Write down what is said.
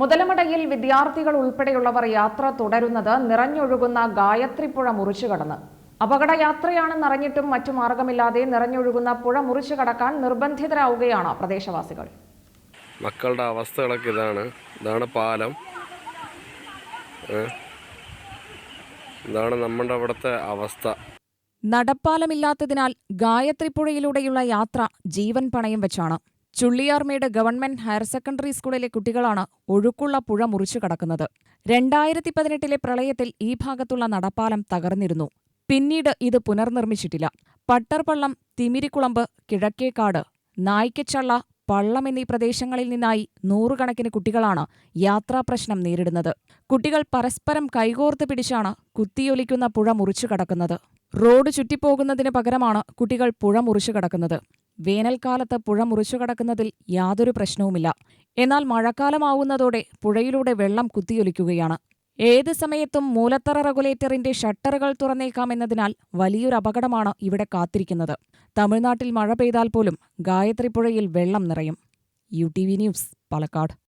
മുതലമടയിൽ വിദ്യാർത്ഥികൾ ഉൾപ്പെടെയുള്ളവർ യാത്ര തുടരുന്നത് നിറഞ്ഞൊഴുകുന്ന ഗായത്രിപ്പുഴ മുറിച്ചു കടന്ന്. അപകടയാത്രയാണെന്നറിഞ്ഞിട്ടും മറ്റു മാർഗമില്ലാതെ നിറഞ്ഞൊഴുകുന്ന പുഴ മുറിച്ചു കടക്കാൻ നിർബന്ധിതരാവുകയാണ് പ്രദേശവാസികൾ. മക്കളുടെ അവസ്ഥകളൊക്കെ ഇതാണ്. ഇതാണ് പാലം. ഇതാണ് നമ്മുടെ അവിടുത്തെ അവസ്ഥ. നടപ്പാലമില്ലാത്തതിനാൽ ഗായത്രിപ്പുഴയിലൂടെയുള്ള യാത്ര ജീവൻ പണയം വെച്ചാണ്. ചുള്ളിയാർമേട് ഗവൺമെന്റ് ഹയർ സെക്കൻഡറി സ്കൂളിലെ കുട്ടികളാണ് ഒഴുക്കുള്ള പുഴ മുറിച്ചു കടക്കുന്നത്. രണ്ടായിരത്തി പതിനെട്ടിലെ പ്രളയത്തിൽ ഈ ഭാഗത്തുള്ള നടപ്പാലം തകർന്നിരുന്നു. പിന്നീട് ഇത് പുനർനിർമ്മിച്ചിട്ടില്ല. പട്ടർപള്ളം തിമിരിക്കുളമ്പ് കിഴക്കേക്കാട് നായ്ക്കച്ചള്ള പള്ളം എന്നീ പ്രദേശങ്ങളിൽ നിന്നായി നൂറുകണക്കിന് കുട്ടികളാണ് യാത്രാപ്രശ്നം നേരിടുന്നത്. കുട്ടികൾ പരസ്പരം കൈകോർത്ത് പിടിച്ചാണ് കുത്തിയൊലിക്കുന്ന പുഴ മുറിച്ചു കടക്കുന്നത്. റോഡ് ചുറ്റിപ്പോകുന്നതിന് പകരമാണ് കുട്ടികൾ പുഴ മുറിച്ചു കടക്കുന്നത്. വേനൽക്കാലത്ത് പുഴ മുറിച്ചു കടക്കുന്നതിൽ യാതൊരു പ്രശ്നവുമില്ല. എന്നാൽ മഴക്കാലമാവുന്നതോടെ പുഴയിലൂടെ വെള്ളം കുത്തിയൊലിക്കുകയാണ്. ഏത് സമയത്തും മൂലത്തറ റെഗുലേറ്ററിന്റെ ഷട്ടറുകൾ തുറന്നേക്കാമെന്നതിനാൽ വലിയൊരു അപകടമാണ് ഇവിടെ കാത്തിരിക്കുന്നത്. തമിഴ്നാട്ടിൽ മഴ പെയ്താൽ പോലും ഗായത്രി പുഴയിൽ വെള്ളം നിറയും. U T V news Palakkad.